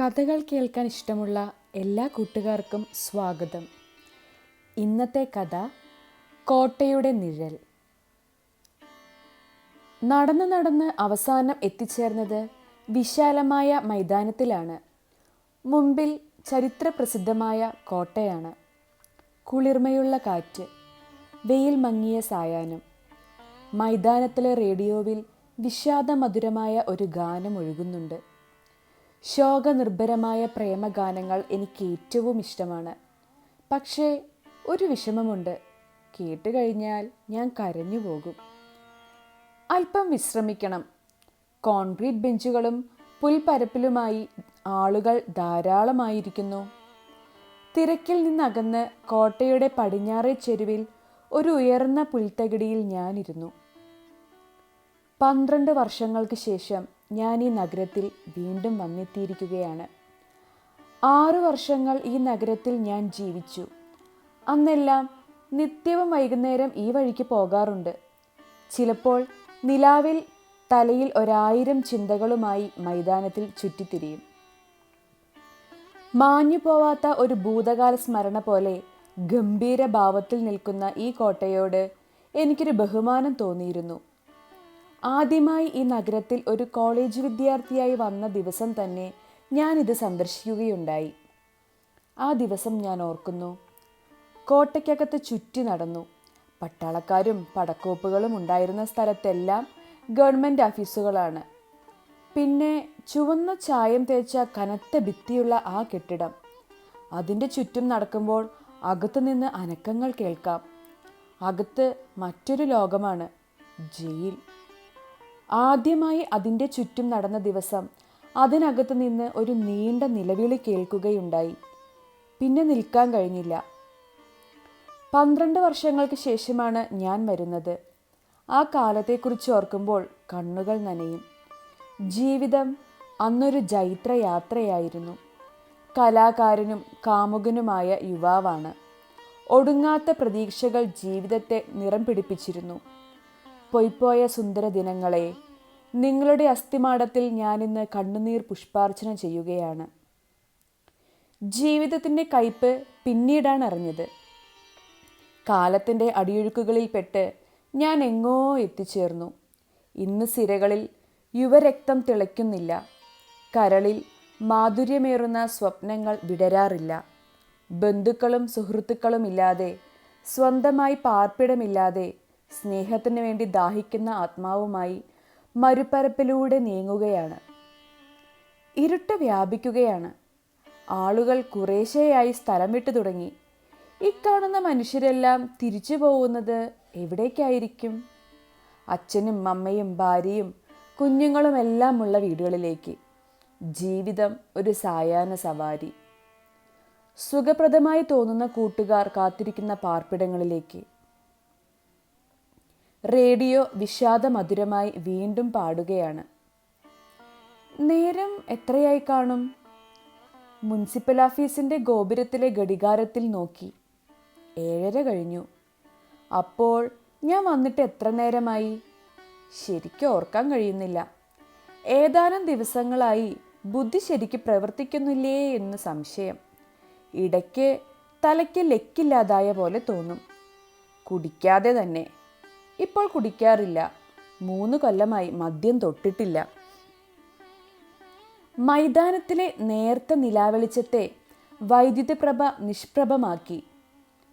കഥകൾ കേൾക്കാൻ ഇഷ്ടമുള്ള എല്ലാ കൂട്ടുകാർക്കും സ്വാഗതം. ഇന്നത്തെ കഥ കോട്ടയുടെ നിഴൽ. നടന്ന് നടന്ന് അവസാനം എത്തിച്ചേർന്നത് വിശാലമായ മൈതാനത്തിലാണ്. മുമ്പിൽ ചരിത്ര പ്രസിദ്ധമായ കോട്ടയാണ്. കുളിർമയുള്ള കാറ്റ് വെയിൽ മങ്ങിയ സായാഹ്നം മൈതാനത്തിലെ റേഡിയോവിൽ വിഷാദമധുരമായ ഒരു ഗാനം ഒഴുകുന്നുണ്ട്. ശോകനിർഭരമായ പ്രേമഗാനങ്ങൾ എനിക്ക് ഏറ്റവും ഇഷ്ടമാണ്. പക്ഷേ ഒരു വിഷമമുണ്ട്. കേട്ട് കഴിഞ്ഞാൽ ഞാൻ കരഞ്ഞു പോകും. അല്പം വിശ്രമിക്കണം. കോൺക്രീറ്റ് ബെഞ്ചുകളും പുൽപ്പരപ്പിലുമായി ആളുകൾ ധാരാളമായിരിക്കുന്നു. തിരക്കിൽ നിന്നകന്ന് കോട്ടയുടെ പടിഞ്ഞാറേ ചെരുവിൽ ഒരു ഉയർന്ന പുൽത്തകിടിയിൽ ഞാനിരുന്നു. പന്ത്രണ്ട് വർഷങ്ങൾക്ക് ശേഷം ഞാൻ ഈ നഗരത്തിൽ വീണ്ടും വന്നെത്തിയിരിക്കുകയാണ്. ആറു വർഷങ്ങൾ ഈ നഗരത്തിൽ ഞാൻ ജീവിച്ചു. അന്നെല്ലാം നിത്യവും വൈകുന്നേരം ഈ വഴിക്ക് പോകാറുണ്ട്. ചിലപ്പോൾ നിലാവിൽ തലയിൽ ഒരായിരം ചിന്തകളുമായി മൈതാനത്തിൽ ചുറ്റിത്തിരിയും. മാഞ്ഞു പോവാത്ത ഒരു ഭൂതകാല സ്മരണ പോലെ ഗംഭീര ഭാവത്തിൽ നിൽക്കുന്ന ഈ കോട്ടയോട് എനിക്കൊരു ബഹുമാനം തോന്നിയിരുന്നു. ആദ്യമായി ഈ നഗരത്തിൽ ഒരു കോളേജ് വിദ്യാർത്ഥിയായി വന്ന ദിവസം തന്നെ ഞാനിത് സന്ദർശിക്കുകയുണ്ടായി. ആ ദിവസം ഞാൻ ഓർക്കുന്നു. കോട്ടയ്ക്കകത്ത് ചുറ്റി നടന്നു. പട്ടാളക്കാരും പടക്കോപ്പുകളും ഉണ്ടായിരുന്ന സ്ഥലത്തെല്ലാം ഗവൺമെന്റ് ഓഫീസുകളാണ്. പിന്നെ ചുവന്ന ചായം തേച്ച കനത്ത ഭിത്തിയുള്ള ആ കെട്ടിടം. അതിന്റെ ചുറ്റും നടക്കുമ്പോൾ അകത്തു നിന്ന് അനക്കങ്ങൾ കേൾക്കാം. അകത്ത് മറ്റൊരു ലോകമാണ്. ജയിൽ. ആദ്യമായി അതിന്റെ ചുറ്റും നടന്ന ദിവസം അതിനകത്ത് നിന്ന് ഒരു നീണ്ട നിലവിളി കേൾക്കുകയുണ്ടായി. പിന്നെ നിൽക്കാൻ കഴിഞ്ഞില്ല. പന്ത്രണ്ട് വർഷങ്ങൾക്ക് ശേഷമാണ് ഞാൻ വരുന്നത്. ആ കാലത്തെക്കുറിച്ച് ഓർക്കുമ്പോൾ കണ്ണുകൾ നനയും. ജീവിതം അന്നൊരു ജൈത്രയാത്രയായിരുന്നു. കലാകാരനും കാമുകനുമായ യുവാവാണ്. ഒടുങ്ങാത്ത പ്രതീക്ഷകൾ ജീവിതത്തെ നിറം പിടിപ്പിച്ചിരുന്നു. പൊയ്പോയ സുന്ദര ദിനങ്ങളെ നിങ്ങളുടെ അസ്ഥിമാടത്തിൽ ഞാനിന്ന് കണ്ണുനീർ പുഷ്പാർച്ചന ചെയ്യുകയാണ്. ജീവിതത്തിന്റെ കയ്പ് പിന്നീടാണ് അറിഞ്ഞത്. കാലത്തിന്റെ അടിയൊഴുക്കുകളിൽപ്പെട്ട് ഞാൻ എങ്ങോ എത്തിച്ചേർന്നു. ഇന്ന് സിരകളിൽ യുവരക്തം തിളയ്ക്കുന്നില്ല. കരളിൽ മാധുര്യമേറുന്ന സ്വപ്നങ്ങൾ വിടരാറില്ല. ബന്ധുക്കളും സുഹൃത്തുക്കളുമില്ലാതെ സ്വന്തമായി പാർപ്പിടമില്ലാതെ സ്നേഹത്തിന് വേണ്ടി ദാഹിക്കുന്ന ആത്മാവുമായി മരുപ്പരപ്പിലൂടെ നീങ്ങുകയാണ്. ഇരുട്ട് വ്യാപിക്കുകയാണ്. ആളുകൾ കുറേശ്ശെയായി സ്ഥലം വിട്ടു തുടങ്ങി. ഇക്കാണുന്ന മനുഷ്യരെല്ലാം തിരിച്ചു പോകുന്നത് എവിടേക്കായിരിക്കും? അച്ഛനും അമ്മയും ഭാര്യയും കുഞ്ഞുങ്ങളും എല്ലാം ഉള്ള വീടുകളിലേക്ക്. ജീവിതം ഒരു സായാഹ്ന സവാരി. സുഖപ്രദമായി തോന്നുന്ന കൂട്ടുകാർ കാത്തിരിക്കുന്ന പാർപ്പിടങ്ങളിലേക്ക്. റേഡിയോ വിഷാദമധുരമായി വീണ്ടും പാടുകയാണ്. നേരം എത്രയായി കാണും? മുനിസിപ്പൽ ഓഫീസിന്റെ ഗോപുരത്തിലെ ഘടികാരത്തിൽ നോക്കി. ഏഴര കഴിഞ്ഞു. അപ്പോൾ ഞാൻ വന്നിട്ട് എത്ര നേരമായി? ശരിക്കും ഓർക്കാൻ കഴിയുന്നില്ല. ഏതാനും ദിവസങ്ങളായി ബുദ്ധി ശരിക്ക് പ്രവർത്തിക്കുന്നില്ലേ എന്ന് സംശയം. ഇടയ്ക്ക് തലയ്ക്ക് ലെക്കില്ലാതായ പോലെ തോന്നും. കുടിക്കാതെ തന്നെ ഇപ്പോൾ കുടിക്കാറില്ല. മൂന്ന് കൊല്ലമായി മദ്യം തൊട്ടിട്ടില്ല. മൈതാനത്തിലെ നേർത്ത നിലാവെളിച്ചത്തെ വൈദ്യുതപ്രഭ നിഷ്പ്രഭമാക്കി.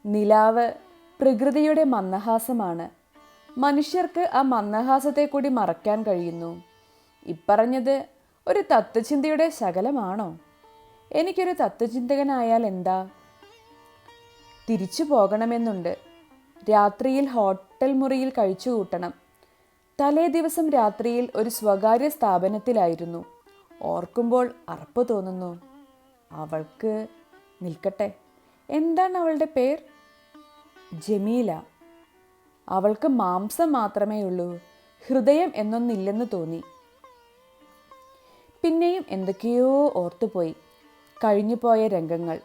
നിലാവ് പ്രകൃതിയുടെ മന്ദഹാസമാണ്. മനുഷ്യർക്ക് ആ മന്ദഹാസത്തെ കൂടി മറക്കാൻ കഴിയുന്നു. ഇപ്പറഞ്ഞത് ഒരു തത്വചിന്തയുടെ ശകലമാണോ? എനിക്കൊരു തത്വചിന്തകനായാൽ എന്താ? തിരിച്ചു പോകണമെന്നുണ്ട്. രാത്രിയിൽ ഹോട്ടൽ മുറിയിൽ കഴിച്ചു കൂട്ടണം. തലേ ദിവസം രാത്രിയിൽ ഒരു സ്വകാര്യ സ്ഥാപനത്തിലായിരുന്നു. ഓർക്കുമ്പോൾ അറപ്പ് തോന്നുന്നു. അവൾക്ക് നിൽക്കട്ടെ. എന്താണ് അവളുടെ പേർ? ജമീല. അവൾക്ക് മാംസം മാത്രമേ ഉള്ളൂ. ഹൃദയം എന്നൊന്നില്ലെന്ന് തോന്നി. പിന്നെയും എന്തൊക്കെയോ ഓർത്തുപോയി. കഴിഞ്ഞുപോയ രംഗങ്ങൾ.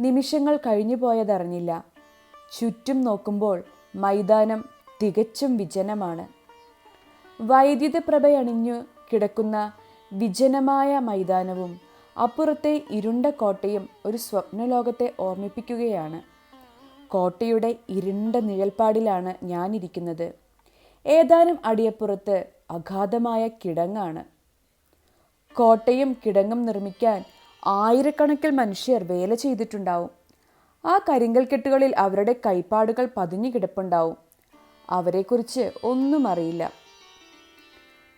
നിമിഷങ്ങൾ കഴിഞ്ഞുപോയതറിഞ്ഞില്ല ചുറ്റും നോക്കുമ്പോൾ മൈതാനം തികച്ചും വിജനമാണ്. വൈദ്യുത പ്രഭയണിഞ്ഞു കിടക്കുന്ന വിജനമായ മൈതാനവും അപ്പുറത്തെ ഇരുണ്ട കോട്ടയും ഒരു സ്വപ്നലോകത്തെ ഓർമ്മിപ്പിക്കുകയാണ്. കോട്ടയുടെ ഇരുണ്ട നിഴൽപ്പാടിലാണ് ഞാനിരിക്കുന്നത്. ഏതാനും അടിയപ്പുറത്ത് അഗാധമായ കിടങ്ങാണ്. കോട്ടയും കിടങ്ങും നിർമ്മിക്കാൻ ആയിരക്കണക്കിൽ മനുഷ്യർ വേല ചെയ്തിട്ടുണ്ടാവും. ആ കരിങ്കൽ കെട്ടുകളിൽ അവരുടെ കൈപ്പാടുകൾ പതിഞ്ഞു കിടപ്പുണ്ടാവും. അവരെക്കുറിച്ച് ഒന്നും അറിയില്ല.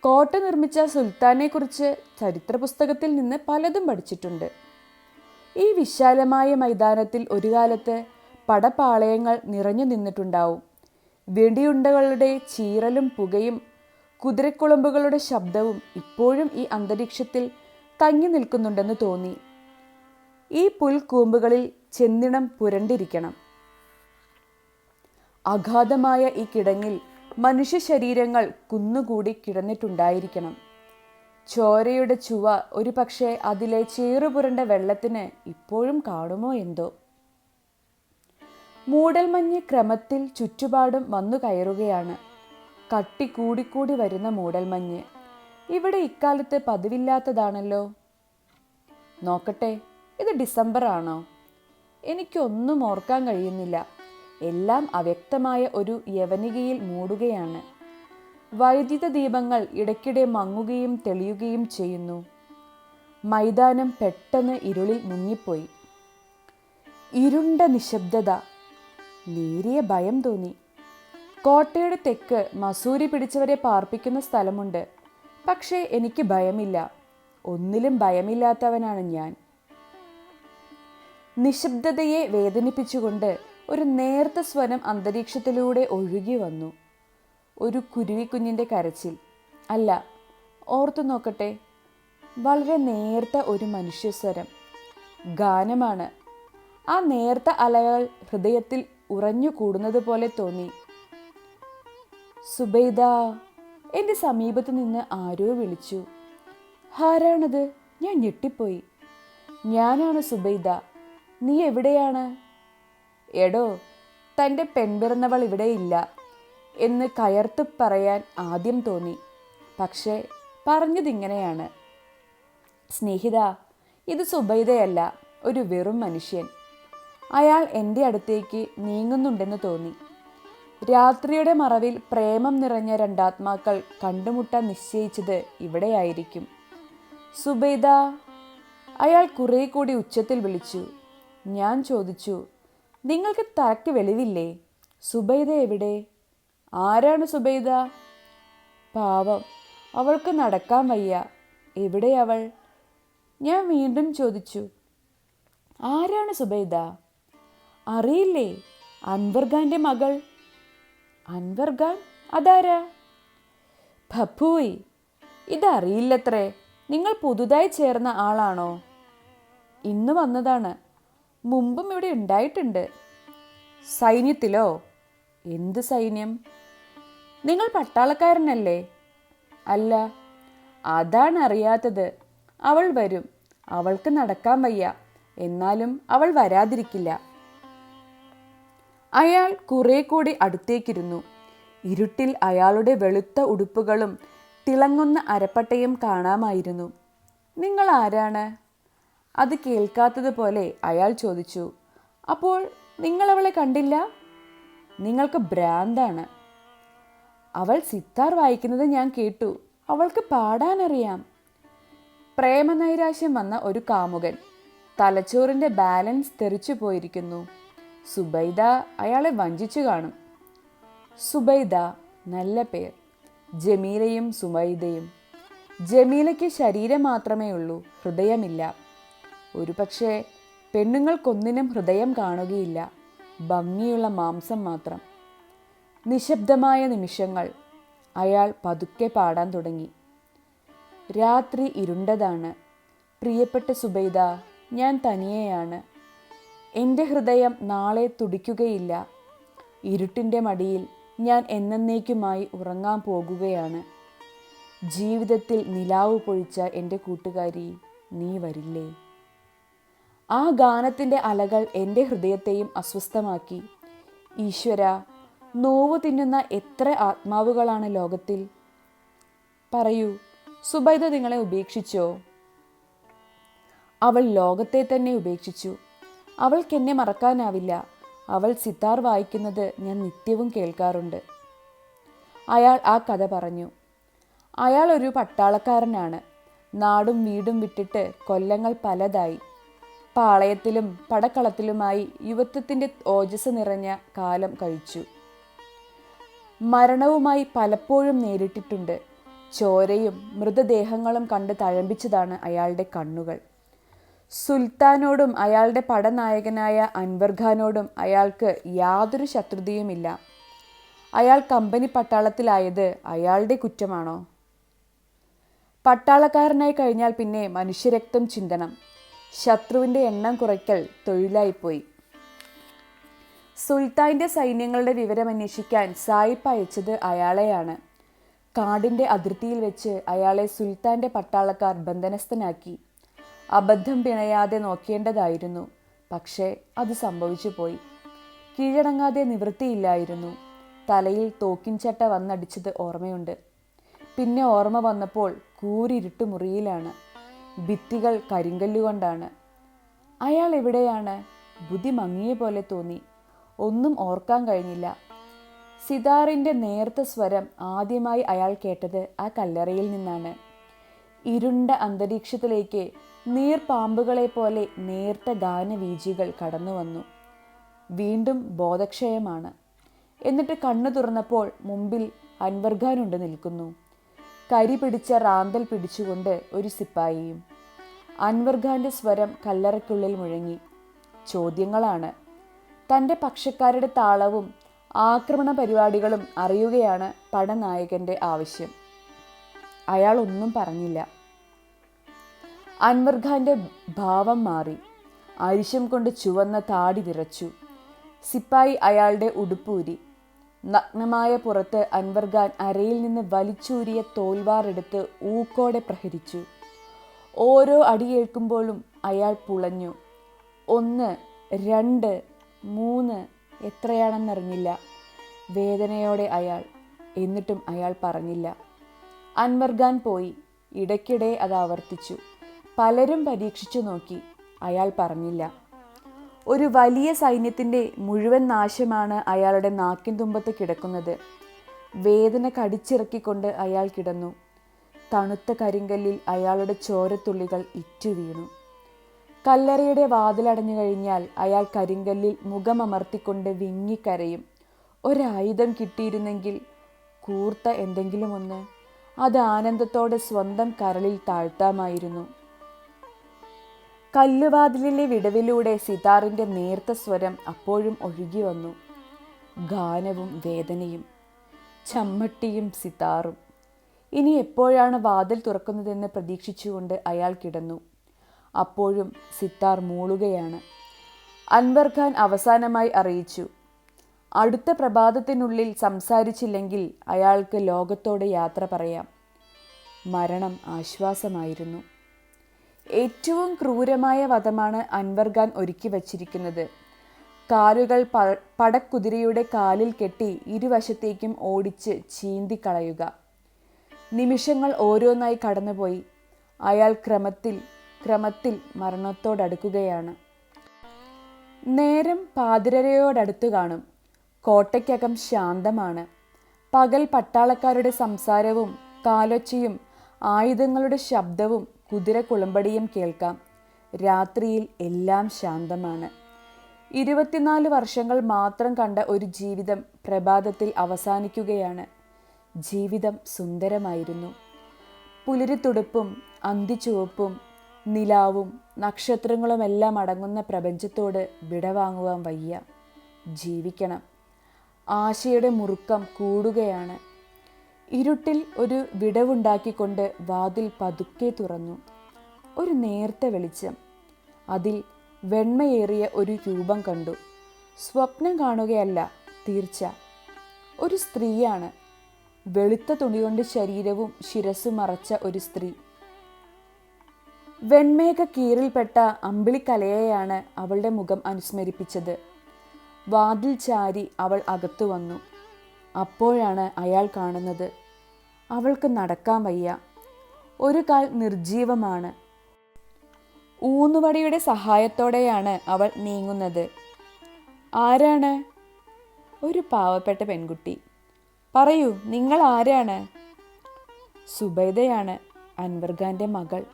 കോട്ട നിർമ്മിച്ച സുൽത്താനെക്കുറിച്ച് ചരിത്ര പുസ്തകത്തിൽ നിന്ന് പലതും പഠിച്ചിട്ടുണ്ട്. ഈ വിശാലമായ മൈതാനത്തിൽ ഒരു കാലത്ത് പടപ്പാളയങ്ങൾ നിറഞ്ഞു നിന്നിട്ടുണ്ടാവും. വെടിയുണ്ടകളുടെ ചീറലും പുകയും കുതിരക്കുളമ്പുകളുടെ ശബ്ദവും ഇപ്പോഴും ഈ അന്തരീക്ഷത്തിൽ തങ്ങി നിൽക്കുന്നുണ്ടെന്ന് തോന്നി. ഈ പുൽക്കൂമ്പുകളിൽ ചെന്നിണം പുരണ്ടിരിക്കണം. അഗാധമായ ഈ കിടങ്ങിൽ മനുഷ്യ ശരീരങ്ങൾ കുന്നുകൂടി കിടന്നിട്ടുണ്ടായിരിക്കണം. ചോരയുടെ ചുവ ഒരു പക്ഷേ അതിലെ ചേറുപുരണ്ട വെള്ളത്തിന് ഇപ്പോഴും കാണുമോ എന്തോ? മൂടൽമഞ്ഞ് ക്രമത്തിൽ ചുറ്റുപാടും വന്നു കയറുകയാണ്. കട്ടി കൂടിക്കൂടി വരുന്ന മൂടൽമഞ്ഞ്. ഇവിടെ ഇക്കാലത്ത് പതിവില്ലാത്തതാണല്ലോ. നോക്കട്ടെ ഇത് ഡിസംബർ ആണോ? എനിക്കൊന്നും ഓർക്കാൻ കഴിയുന്നില്ല. എല്ലാം അവ്യക്തമായ ഒരു യവനികയിൽ മൂടുകയാണ്. വൈദ്യുത ദീപങ്ങൾ ഇടയ്ക്കിടെ മങ്ങുകയും തെളിയുകയും ചെയ്യുന്നു. മൈതാനം പെട്ടെന്ന് ഇരുളിൽ മുങ്ങിപ്പോയി. ഇരുണ്ട നിശബ്ദത. നേരിയ ഭയം തോന്നി. കോട്ടയുടെ തെക്ക് മസൂരി പിടിച്ചവരെ പാർപ്പിക്കുന്ന സ്ഥലമുണ്ട്. പക്ഷേ എനിക്ക് ഭയമില്ല. ഒന്നിലും ഭയമില്ലാത്തവനാണ് ഞാൻ. നിശബ്ദതയെ വേദനിപ്പിച്ചുകൊണ്ട് ഒരു നേർത്ത സ്വരം അന്തരീക്ഷത്തിലൂടെ ഒഴുകി വന്നു. ഒരു കുരുവിക്കുഞ്ഞിന്റെ കരച്ചിൽ. അല്ല ഓർത്തു നോക്കട്ടെ. വളരെ നേർത്ത ഒരു മനുഷ്യസ്വരം. ഗാനമാണ്. ആ നേർത്ത അലകൾ ഹൃദയത്തിൽ ഉറഞ്ഞു കൂടുന്നത് പോലെ തോന്നി. സുബൈദ എന്റെ സമീപത്ത് നിന്ന് ആരോ വിളിച്ചു. ആരാണത്? ഞാൻ ഞെട്ടിപ്പോയി. ഞാനാണ് സുബൈദ. നീ എവിടെയാണ്? എടോ തന്റെ പെൺപിറന്നവൾ ഇവിടെയില്ല എന്ന് കയർത്ത് പറയാൻ ആദ്യം തോന്നി. പക്ഷേ പറഞ്ഞതിങ്ങനെയാണ്. സ്നേഹിത ഇത് സുബൈദയല്ല ഒരു വെറും മനുഷ്യൻ. അയാൾ എന്റെ അടുത്തേക്ക് നീങ്ങുന്നുണ്ടെന്ന് തോന്നി. രാത്രിയുടെ മറവിൽ പ്രേമം നിറഞ്ഞ രണ്ടാത്മാക്കൾ കണ്ടുമുട്ട നിശ്ചയിച്ചത് ഇവിടെയായിരിക്കും. സുബൈദ അയാൾ കുറേ കൂടി ഉച്ചത്തിൽ വിളിച്ചു. ഞാൻ ചോദിച്ചു നിങ്ങൾക്ക് തറയ്ക്ക് വെളിവില്ലേ? സുബൈദ എവിടെ? ആരാണ് സുബൈദ? പാവം അവൾക്ക് നടക്കാൻ വയ്യ. എവിടെ അവൾ? ഞാൻ വീണ്ടും ചോദിച്ചു ആരാണ് സുബൈദ? അറിയില്ലേ അൻവർഖാന്റെ മകൾ. അൻവർഖാൻ അതാരാ? ഭപ്പൂയ്. ഇതറിയില്ലത്രേ. നിങ്ങൾ പുതുതായി ചേർന്ന ആളാണോ? ഇന്ന് വന്നതാണ്. മുമ്പും ഇവിടെ ഉണ്ടായിട്ടുണ്ട്. സൈന്യത്തിലോ? എന്ത് സൈന്യം? നിങ്ങൾ പട്ടാളക്കാരനല്ലേ? അല്ല അതാണ് അറിയാത്തത്. അവൾ വരും. അവൾക്ക് നടക്കാൻ വയ്യ. എന്നാലും അവൾ വരാതിരിക്കില്ല. അയാൾ കുറെ കൂടി അടുത്തേക്കിരുന്നു. ഇരുട്ടിൽ അയാളുടെ വെളുത്ത ഉടുപ്പുകളും തിളങ്ങുന്ന അരപ്പട്ടയും കാണാമായിരുന്നു. നിങ്ങൾ ആരാണ്? അത് കേൾക്കാത്തതുപോലെ അയാൾ ചോദിച്ചു അപ്പോൾ നിങ്ങൾ അവളെ കണ്ടില്ല? നിങ്ങൾക്ക് ഭ്രാന്താണ്. അവൾ സിത്താർ വായിക്കുന്നത് ഞാൻ കേട്ടു. അവൾക്ക് പാടാനറിയാം. പ്രേമനൈരാശ്യം വന്ന ഒരു കാമുകൻ തലച്ചോറിന്റെ ബാലൻസ് തെറിച്ചു പോയിരിക്കുന്നു. സുബൈദ അയാളെ വഞ്ചിച്ചു കാണും. സുബൈദ നല്ല പേർ. ജമീലയും സുബൈദയും. ജമീലയ്ക്ക് ശരീരം മാത്രമേ ഉള്ളൂ ഹൃദയമില്ല. ഒരുപക്ഷെ പെണ്ണുങ്ങൾക്കൊന്നിനും ഹൃദയം കാണുകയില്ല. ഭംഗിയുള്ള മാംസം മാത്രം. നിശബ്ദമായ നിമിഷങ്ങൾ അയാൾ പതുക്കെ പാടാൻ തുടങ്ങി. രാത്രി ഇരുണ്ടതാണ്. പ്രിയപ്പെട്ട സുബൈദ ഞാൻ തനിയെയാണ്. എന്റെ ഹൃദയം നാളെ തുടിക്കുകയില്ല. ഇരുട്ടിന്റെ മടിയിൽ ഞാൻ എന്നേക്കുമായി ഉറങ്ങാൻ പോകുകയാണ്. ജീവിതത്തിൽ നിലാവ് പൊഴിച്ച എന്റെ കൂട്ടുകാരി നീ വരില്ലേ? ആ ഗാനത്തിന്റെ അലകൾ എന്റെ ഹൃദയത്തെയും അസ്വസ്ഥമാക്കി. ഈശ്വര നോവു തിന്നുന്ന എത്ര ആത്മാവുകളാണ് ലോകത്തിൽ? പറയൂ സുബൈദ നിങ്ങളെ ഉപേക്ഷിച്ചോ? അവൾ ലോകത്തെ തന്നെ ഉപേക്ഷിച്ചു. അവൾക്കെന്നെ മറക്കാനാവില്ല. അവൾ സിത്താർ വായിക്കുന്നത് ഞാൻ നിത്യവും കേൾക്കാറുണ്ട്. അയാൾ ആ കഥ പറഞ്ഞു. അയാൾ ഒരു പട്ടാളക്കാരനാണ്. നാടും വീടും വിട്ടിട്ട് കൊല്ലങ്ങൾ പലതായി. പാളയത്തിലും പടക്കളത്തിലുമായി യുവത്വത്തിന്റെ ഓജസ് നിറഞ്ഞ കാലം കഴിച്ചു. മരണവുമായി പലപ്പോഴും നേരിട്ടിട്ടുണ്ട്. ചോരയും മൃതദേഹങ്ങളും കണ്ട് തഴമ്പിച്ചതാണ് അയാളുടെ കണ്ണുകൾ. സുൽത്താനോടും അയാളുടെ പടനായകനായ അൻവർഖാനോടും അയാൾക്ക് യാതൊരു ശത്രുതയുമില്ല. അയാൾ കമ്പനി പട്ടാളത്തിലായത് അയാളുടെ കുറ്റമാണോ? പട്ടാളക്കാരനായി കഴിഞ്ഞാൽ പിന്നെ മനുഷ്യരക്തം ചിന്തനം. ശത്രുവിന്റെ എണ്ണം കുറയ്ക്കൽ തൊഴിലായിപ്പോയി. സുൽത്താന്റെ സൈന്യങ്ങളുടെ വിവരമന്വേഷിക്കാൻ സായിപ്പ് അയച്ചത് അയാളെയാണ്. കാടിന്റെ അതിർത്തിയിൽ വെച്ച് അയാളെ സുൽത്താന്റെ പട്ടാളക്കാർ ബന്ധനസ്ഥനാക്കി. അബദ്ധം പിണയാതെ നോക്കേണ്ടതായിരുന്നു. പക്ഷേ അത് സംഭവിച്ചു പോയി. കീഴടങ്ങാതെ നിവൃത്തിയില്ലായിരുന്നു. തലയിൽ തോക്കിൻ ചട്ട വന്നടിച്ചത് ഓർമ്മയുണ്ട്. പിന്നെ ഓർമ്മ വന്നപ്പോൾ കൂരിരുട്ട് മുറിയിലാണ്. ഭിത്തികൾ കരിങ്കല്ലുകൊണ്ടാണ് അയാൾ എവിടെയാണ്? ബുദ്ധി മങ്ങിയ പോലെ തോന്നി. ഒന്നും ഓർക്കാൻ കഴിഞ്ഞില്ല. സിതാറിന്റെ നേർത്ത സ്വരം ആദ്യമായി അയാൾ കേട്ടത് ആ കല്ലറയിൽ നിന്നാണ്. ഇരുണ്ട അന്തരീക്ഷത്തിലേക്ക് നീർപാമ്പുകളെ പോലെ നേർത്ത ഗാനവീജികൾ കടന്നു വന്നു. വീണ്ടും ബോധക്ഷയമാണ്. എന്നിട്ട് കണ്ണു തുറന്നപ്പോൾ മുമ്പിൽ അൻവർഖാനുണ്ട് നിൽക്കുന്നു. കരി പിടിച്ച റാന്തൽ പിടിച്ചുകൊണ്ട് ഒരു സിപ്പായിയും. അൻവർഖാന്റെ സ്വരം കല്ലറയ്ക്കുള്ളിൽ മുഴങ്ങി. ചോദ്യങ്ങളാണ്. തന്റെ പക്ഷക്കാരുടെ താളവും ആക്രമണ പരിപാടികളും അറിയുകയാണ് പടനായകന്റെ ആവശ്യം. അയാൾ ഒന്നും പറഞ്ഞില്ല. അൻവർ ഖാന്റെ ഭാവം മാറി. അരിശം കൊണ്ട് ചുവന്ന താടി വിറച്ചു. സിപ്പായി അയാളുടെ ഉടുപ്പൂരി. നഗ്നമായ പുറത്ത് അൻവർ ഖാൻ അരയിൽ നിന്ന് വലിച്ചൂരിയ തോൽവാറെടുത്ത് ഊക്കോടെ പ്രഹരിച്ചു. ഓരോ അടിയേൽക്കുമ്പോഴും അയാൾ പുളഞ്ഞു. ഒന്ന് രണ്ട് മൂന്ന് എത്രയാണെന്നറിഞ്ഞില്ല. വേദനയോടെ അയാൾ. എന്നിട്ടും അയാൾ പറഞ്ഞില്ല. അൻവർ ഖാൻ പോയി. ഇടയ്ക്കിടെ അത് ആവർത്തിച്ചു. പലരും പരീക്ഷിച്ചു നോക്കി. അയാൾ പറഞ്ഞില്ല. ഒരു വലിയ സൈന്യത്തിന്റെ മുഴുവൻ നാശമാണ് അയാളുടെ നാക്കിൻ തുമ്പത്ത് കിടക്കുന്നത്. വേദന കടിച്ചിറക്കിക്കൊണ്ട് അയാൾ കിടന്നു. തണുത്ത കരിങ്കല്ലിൽ അയാളുടെ ചോരത്തുള്ളികൾ ഇറ്റു വീണു കല്ലറയുടെ വാതിലടഞ്ഞു കഴിഞ്ഞാൽ അയാൾ കരിങ്കല്ലിൽ മുഖമമർത്തിക്കൊണ്ട് വിങ്ങിക്കരയും. ഒരായുധം കിട്ടിയിരുന്നെങ്കിൽ കൂർത്ത എന്തെങ്കിലും ഒന്ന് അത് ആനന്ദത്തോടെ സ്വന്തം കരളിൽ താഴ്ത്താമായിരുന്നു. കല്ലുവാതിലിലെ വിടവിലൂടെ സിതാറിന്റെ നേർത്ത സ്വരം അപ്പോഴും ഒഴുകി വന്നു. ഗാനവും വേദനയും ചമ്മട്ടിയും സിതാറും. ഇനി എപ്പോഴാണ് വാതിൽ തുറക്കുന്നതെന്ന് പ്രതീക്ഷിച്ചുകൊണ്ട് അയാൾ കിടന്നു. അപ്പോഴും സിത്താർ മൂളുകയാണ്. അൻവർ ഖാൻ അവസാനമായി അറിയിച്ചു. അടുത്ത പ്രഭാതത്തിനുള്ളിൽ സംസാരിച്ചില്ലെങ്കിൽ അയാൾക്ക് ലോകത്തോട് യാത്ര പറയാം. മരണം ആശ്വാസമായിരുന്നു. ഏറ്റവും ക്രൂരമായ വധമാണ് അൻവർ ഖാൻ ഒരുക്കി വച്ചിരിക്കുന്നത്. കാലുകൾ പ പടക്കുതിരയുടെ കാലിൽ കെട്ടി ഇരുവശത്തേക്കും ഓടിച്ച് ചീന്തിക്കളയുക നിമിഷങ്ങൾ ഓരോന്നായി കടന്നുപോയി. അയാൾ ക്രമത്തിൽ ക്രമത്തിൽ മരണത്തോടടുക്കുകയാണ്. നേരം പാതിരയോടടുത്തു കാണും. കോട്ടയ്ക്കകം ശാന്തമാണ്. പകൽ പട്ടാളക്കാരുടെ സംസാരവും കാലൊച്ചയും ആയുധങ്ങളുടെ ശബ്ദവും കുതിര കുളമ്പടിയും കേൾക്കാം. രാത്രിയിൽ എല്ലാം ശാന്തമാണ്. ഇരുപത്തിനാല് വർഷങ്ങൾ മാത്രം കണ്ട ഒരു ജീവിതം പ്രഭാതത്തിൽ അവസാനിക്കുകയാണ്. ജീവിതം സുന്ദരമായിരുന്നു. പുലരിത്തുടുപ്പും അന്തിച്ചുവപ്പും നിലാവും നക്ഷത്രങ്ങളുമെല്ലാം അടങ്ങുന്ന പ്രപഞ്ചത്തോട് വിടവാങ്ങുവാൻ വയ്യ. ജീവിക്കണം. ആശയുടെ മുറുക്കം കൂടുകയാണ്. ഇരുട്ടിൽ ഒരു വിടവുണ്ടാക്കിക്കൊണ്ട് വാതിൽ പതുക്കെ തുറന്നു. ഒരു നേർത്ത വെളിച്ചം. അതിൽ വെണ്മയേറിയ ഒരു രൂപം കണ്ടു. സ്വപ്നം കാണുകയല്ല തീർച്ച. ഒരു സ്ത്രീയാണ്. വെളുത്ത തുണികൊണ്ട് ശരീരവും ശിരസും മറച്ച ഒരു സ്ത്രീ. വെൺമേഘ കീറിൽപ്പെട്ട അമ്പിളിക്കലയെയാണ് അവളുടെ മുഖം അനുസ്മരിപ്പിച്ചത്. വാതിൽ ചാരി അവൾ അകത്തു വന്നു. അപ്പോഴാണ് അയാൾ കാണുന്നത്. അവൾക്ക് നടക്കാൻ വയ്യ. ഒരു കാൽ നിർജീവമാണ് ഊന്നുവടിയുടെ സഹായത്തോടെയാണ് അവൾ നീങ്ങുന്നത്. ആരാണ്? ഒരു പാവപ്പെട്ട പെൺകുട്ടി. പറയൂ നിങ്ങൾ ആരാണ്? സുബൈദയാണ് അൻവർഖാന്റെ മകൾ.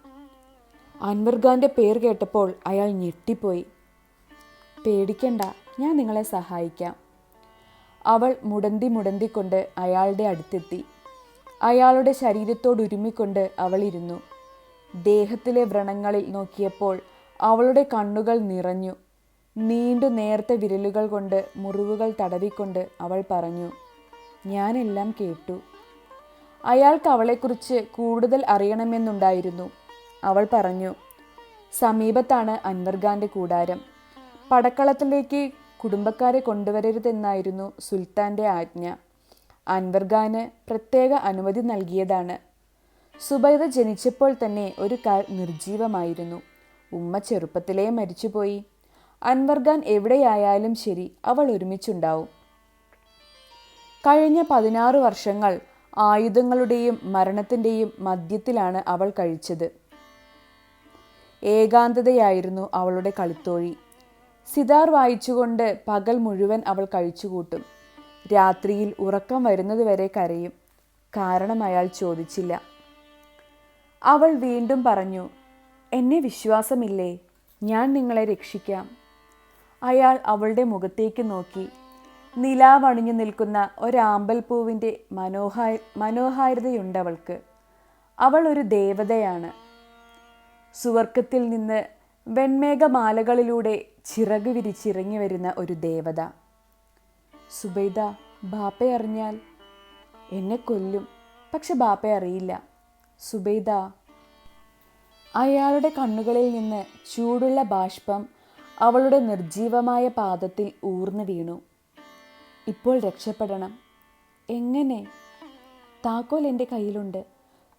അൻവർഖാന്റെ പേര് കേട്ടപ്പോൾ അയാൾ ഞെട്ടിപ്പോയി. പേടിക്കണ്ട ഞാൻ നിങ്ങളെ സഹായിക്കാം. അവൾ മുടന്തി മുടന്തിക്കൊണ്ട് അയാളുടെ അടുത്തെത്തി. അയാളുടെ ശരീരത്തോടുരുമിക്കൊണ്ട് അവളിരുന്നു ദേഹത്തിലെ വ്രണങ്ങളിൽ നോക്കിയപ്പോൾ അവളുടെ കണ്ണുകൾ നിറഞ്ഞു. നീണ്ടു നേർത്ത വിരലുകൾ കൊണ്ട് മുറിവുകൾ തടവിക്കൊണ്ട് അവൾ പറഞ്ഞു ഞാനെല്ലാം കേട്ടു. അയാൾക്ക് അവളെക്കുറിച്ച് കൂടുതൽ അറിയണമെന്നുണ്ടായിരുന്നു. അവൾ പറഞ്ഞു സമീപത്താണ് അൻവർഗാന്റെ കൂടാരം. പടക്കളത്തിലേക്ക് കുടുംബക്കാരെ കൊണ്ടുവരരുതെന്നായിരുന്നു സുൽത്താന്റെ ആജ്ഞ. അൻവർഖാന് പ്രത്യേക അനുമതി നൽകിയതാണ്. സുബൈദ ജനിച്ചപ്പോൾ തന്നെ ഒരു കാൽ നിർജീവമായിരുന്നു ഉമ്മ ചെറുപ്പത്തിലേ മരിച്ചുപോയി. അൻവർഖാൻ എവിടെയായാലും ശരി അവൾ ഒരുമിച്ചുണ്ടാവും. കഴിഞ്ഞ പതിനാറ് വർഷങ്ങൾ ആയുധങ്ങളുടെയും മരണത്തിന്റെയും മദ്യത്തിലാണ് അവൾ കഴിച്ചത്. ഏകാന്തതയായിരുന്നു അവളുടെ കളിത്തോഴി. സിതാർ വായിച്ചുകൊണ്ട് പകൽ മുഴുവൻ അവൾ കഴിച്ചുകൂട്ടും. രാത്രിയിൽ ഉറക്കം വരുന്നതുവരെ കരയും. കാരണം അയാൾ ചോദിച്ചില്ല. അവൾ വീണ്ടും പറഞ്ഞു എന്നെ വിശ്വാസമില്ലേ? ഞാൻ നിങ്ങളെ രക്ഷിക്കാം. അയാൾ അവളുടെ മുഖത്തേക്ക് നോക്കി. നിലാവണിഞ്ഞു നിൽക്കുന്ന ഒരാമ്പൽ പൂവിന്റെ മനോഹാരിതയുണ്ട് മനോഹാരിതയുണ്ടവൾക്ക് അവൾ ഒരു ദേവതയാണ്. സുവർക്കത്തിൽ നിന്ന് വെൺമേഘമാലകളിലൂടെ ചിറക് വിരിച്ചിറങ്ങി വരുന്ന ഒരു ദേവത. സുബൈദ ബാപ്പ അറിഞ്ഞാൽ എന്നെ കൊല്ലും പക്ഷെ ബാപ്പ അറിയില്ല. സുബൈദ അയാളുടെ കണ്ണുകളിൽ നിന്ന് ചൂടുള്ള ബാഷ്പം അവളുടെ നിർജീവമായ പാദത്തിൽ ഊർന്നു വീണു. ഇപ്പോൾ രക്ഷപ്പെടണം. എങ്ങനെ? താക്കോൽ എന്റെ കയ്യിലുണ്ട്.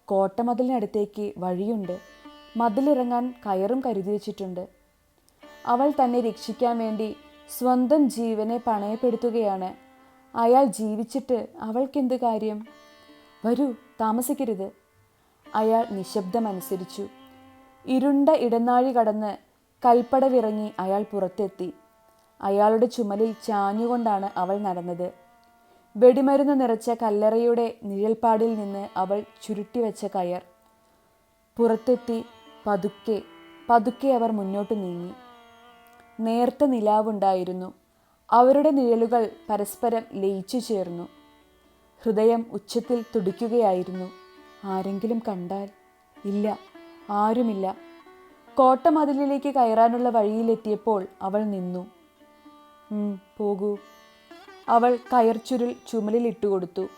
കോട്ടമതിലിനടുത്തേക്ക് വഴിയുണ്ട്. മതിലിറങ്ങാൻ കയറും കരുതി വച്ചിട്ടുണ്ട്. അവൾ തന്നെ രക്ഷിക്കാൻ വേണ്ടി സ്വന്തം ജീവനെ പണയപ്പെടുത്തുകയാണ്. അയാൾ ജീവിച്ചിട്ട് അവൾക്കെന്ത് കാര്യം? വരൂ താമസിക്കരുത്. അയാൾ നിശബ്ദമനുസരിച്ചു. ഇരുണ്ട ഇടനാഴി കടന്ന് കൽപ്പടവിറങ്ങി അയാൾ പുറത്തെത്തി. അയാളുടെ ചുമലിൽ ചാഞ്ഞുകൊണ്ടാണ് അവൾ നടന്നത്. വെടിമരുന്ന് നിറച്ച കല്ലറയുടെ നിഴൽപ്പാടിൽ നിന്ന് അവൾ ചുരുട്ടിവെച്ച കയർ. പുറത്തെത്തി പതുക്കെ പതുക്കെ അവർ മുന്നോട്ട് നീങ്ങി. നേർത്ത നിലാവുണ്ടായിരുന്നു. അവരുടെ നിഴലുകൾ പരസ്പരം ലയിച്ചു ചേർന്നു. ഹൃദയം ഉച്ചത്തിൽ തുടിക്കുകയായിരുന്നു. ആരെങ്കിലും കണ്ടാൽ? ഇല്ല ആരുമില്ല. കോട്ടമതിലിലേക്ക് കയറാനുള്ള വഴിയിലെത്തിയപ്പോൾ അവൾ നിന്നു. പോകൂ. അവൾ കയർച്ചുരുൾ ചുമലിൽ ഇട്ടുകൊടുത്തു.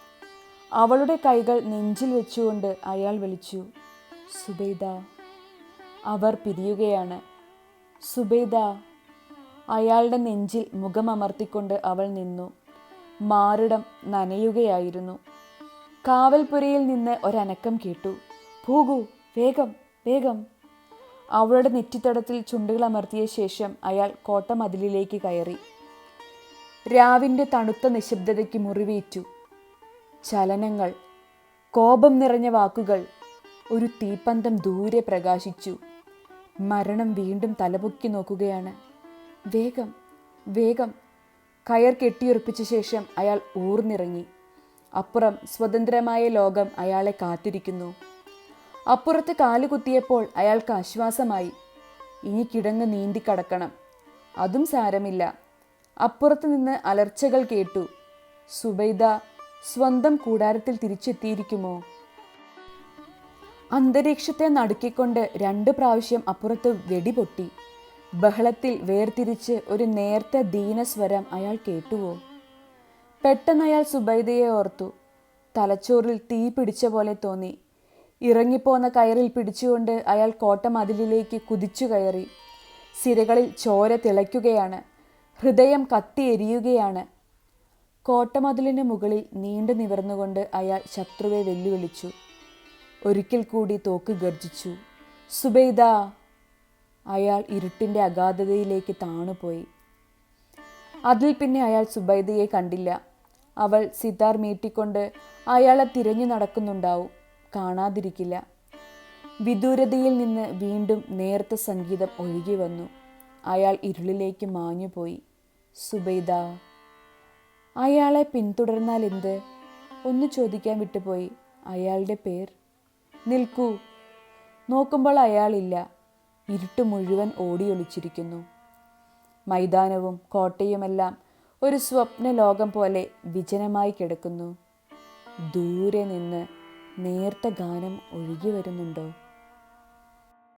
അവളുടെ കൈകൾ നെഞ്ചിൽ വെച്ചുകൊണ്ട് അയാൾ വിളിച്ചു. സുബൈദ. അവർ പിരിയുകയാണ്. സുബൈദ അയാളുടെ നെഞ്ചിൽ മുഖമമർത്തിക്കൊണ്ട് അവൾ നിന്നു. മാറിടം നനയുകയായിരുന്നു. കാവൽപുരയിൽ നിന്ന് ഒരനക്കം കേട്ടു. പോകു വേഗം വേഗം. അവളുടെ നെറ്റിത്തടത്തിൽ ചുണ്ടുകൾ അമർത്തിയ ശേഷം അയാൾ കോട്ടമതിലിലേക്ക് കയറി. രാവിന്റെ തണുത്ത നിശബ്ദതയ്ക്ക് മുറിവേറ്റു. ചലനങ്ങൾ കോപം നിറഞ്ഞ വാക്കുകൾ ഒരു തീപ്പന്തം ദൂരെ പ്രകാശിച്ചു. മരണം വീണ്ടും തലപൊക്കി നോക്കുകയാണ്. വേഗം വേഗം കയർ കെട്ടിയുറപ്പിച്ച ശേഷം അയാൾ ഊർന്നിറങ്ങി. അപ്പുറം സ്വതന്ത്രമായ ലോകം അയാളെ കാത്തിരിക്കുന്നു. അപ്പുറത്ത് കാലുകുത്തിയപ്പോൾ അയാൾക്ക് ആശ്വാസമായി. ഇനി കിടങ്ങ് നീന്തിക്കടക്കണം അതും സാരമില്ല. അപ്പുറത്ത് നിന്ന് അലർച്ചകൾ കേട്ടു. സുബൈദ സ്വന്തം കൂടാരത്തിൽ തിരിച്ചെത്തിയിരിക്കുമോ? അന്തരീക്ഷത്തെ നടുക്കിക്കൊണ്ട് രണ്ട് പ്രാവശ്യം അപ്പുറത്ത് വെടിപൊട്ടി. ബഹളത്തിൽ വേർതിരിച്ച് ഒരു നേർത്ത ദീനസ്വരം അയാൾ കേട്ടുവോ? പെട്ടെന്ന് അയാൾ സുബൈദയെ ഓർത്തു. തലച്ചോറിൽ തീ പിടിച്ച പോലെ തോന്നി. ഇറങ്ങിപ്പോന്ന കയറിൽ പിടിച്ചുകൊണ്ട് അയാൾ കോട്ടമതിലിലേക്ക് കുതിച്ചു കയറി. സിരകളിൽ ചോര തിളയ്ക്കുകയാണ്. ഹൃദയം കത്തിയെരിയുകയാണ് കോട്ടമതിലിന് മുകളിൽ നീണ്ടു നിവർന്നുകൊണ്ട് അയാൾ ശത്രുവെ വെല്ലുവിളിച്ചു. ഒരിക്കൽ കൂടി തോക്ക് ഗർജിച്ചു. സുബൈദ അയാൾ ഇരുട്ടിന്റെ അഗാധതയിലേക്ക് താണുപോയി. അതിൽ പിന്നെ അയാൾ സുബൈദയെ കണ്ടില്ല. അവൾ സിതാർ മീട്ടിക്കൊണ്ട് അയാളെ തിരഞ്ഞു നടക്കുന്നുണ്ടാവും. കാണാതിരിക്കില്ല. വിദൂരതയിൽ നിന്ന് വീണ്ടും നേർത്ത സംഗീതം ഒഴുകി വന്നു. അയാൾ ഇരുളിലേക്ക് മാഞ്ഞുപോയി. സുബൈദ അയാളെ പിന്തുടർന്നാൽ എന്ത്? ഒന്ന് ചോദിക്കാൻ വിട്ടുപോയി. അയാളുടെ പേർ? നിൽക്കൂ. നോക്കുമ്പോൾ അയാളില്ല. ഇരുട്ട് മുഴുവൻ ഓടിയൊളിച്ചിരിക്കുന്നു. മൈതാനവും കോട്ടയുമെല്ലാം ഒരു സ്വപ്ന ലോകം പോലെ വിജനമായി കിടക്കുന്നു. ദൂരെ നിന്ന് നേർത്ത ഗാനം ഒഴുകി വരുന്നുണ്ടോ?